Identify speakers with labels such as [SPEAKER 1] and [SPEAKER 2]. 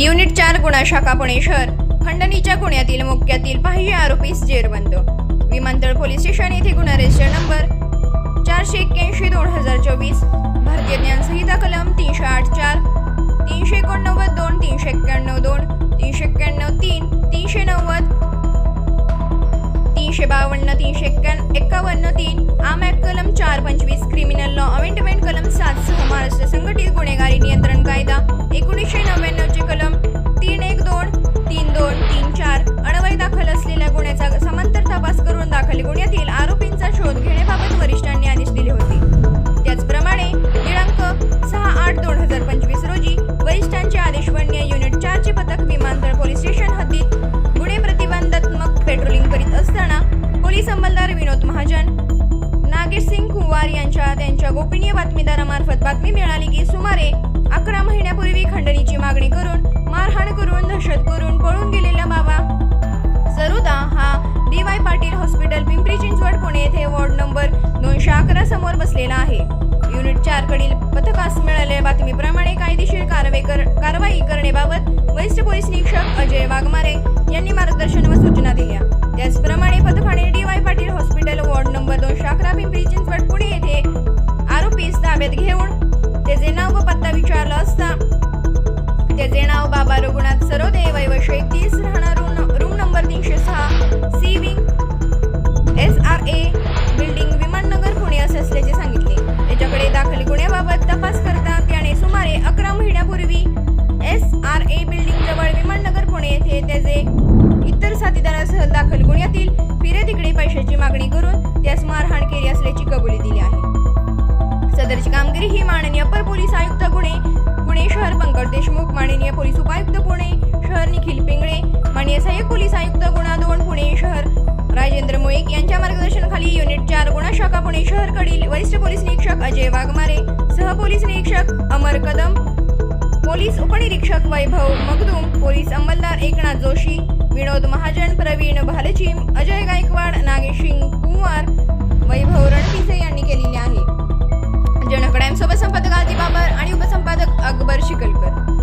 [SPEAKER 1] Unit चार गुन्हा शाखा पुणे शहर. खंडणीच्या गुन्ह्यातील मुख्यातील पाहिजे आरोपीस जेरबंद. विमानतळ पोलीस स्टेशन येथे गुन्हा रजिस्टर नंबर चारशे एक्क्याऐंशी दोन हजार चोवीस. भारतीय ज्ञान संहिता कलम तीनशे आठ चार तीनशे एकोणनव्वद दोन तीनशे एक्क्याण्णव दोन तीनशे एक्क्याण्णव तीन तीनशे नव्वद तीनशे बावन्न तीनशे एक्क्या एक्कावन्न तीन. आम ॲक्ट कलम चार पंचवीस क्रिमिनल लॉ अमेंडमेंट यांच्या गोपनीय बातमीदारामार्फत बातमी मिळाली की सुमारे अकरा महिन्यापूर्वी खंडणीची मागणी करून मारहाण करून दहशत करून पळून गेलेला बाबा. सरुदा हा D Y Patil hospital Pimpri Chinchwad Pune येथे वॉर्ड नंबर दोनशे अकरा समोर बसलेला आहे. युनिट चार कडील पथकास मिळालेल्या बातमीप्रमाणे कायदेशीर कारवाई कर कारवाई करण्याबाबत वरिष्ठ पोलीस निरीक्षक अजय वाघमारे ताब्यात घेऊन त्याचे नाव व पत्ता विचारला असता. त्याचे नाव बाबा रघुनाथ सरोदे वय तीस राहणार रूम रूम नंबर तीनशे सहा C wing S R A building Vimannagar Pune असे असल्याचे सांगितले. त्याच्याकडे दाखल गुन्ह्याबाबत तपास करता त्याने सुमारे अकरा महिन्यापूर्वी एस आर ए बिल्डिंग जवळ विमाननगर पुणे येथे त्याचे इतर साथीदारासह दाखल गुन्ह्यातील फिरे तिकडे पैशाची मागणी करून त्यास मारहाण केली. तरीही माननीय अपर पोलीस आयुक्त गुणे पुणे शहर पंकज देशमुख माननीय पोलीस उपायुक्त पुणे शहर निखिल पिंगळे माननीय सहाय्यक पोलीस आयुक्त गुणा दोन पुणे शहर राजेंद्र मोईक यांच्या मार्गदर्शनाखाली युनिट चार गुन्हा शाखा पुणे शहरकडील वरिष्ठ पोलीस निरीक्षक अजय वाघमारे सह पोलीस निरीक्षक अमर कदम पोलीस उपनिरीक्षक वैभव मगदूम पोलीस अंमलदार एकनाथ जोशी विनोद महाजन प्रवीण भालचिम अजय अकबर शिकलकर.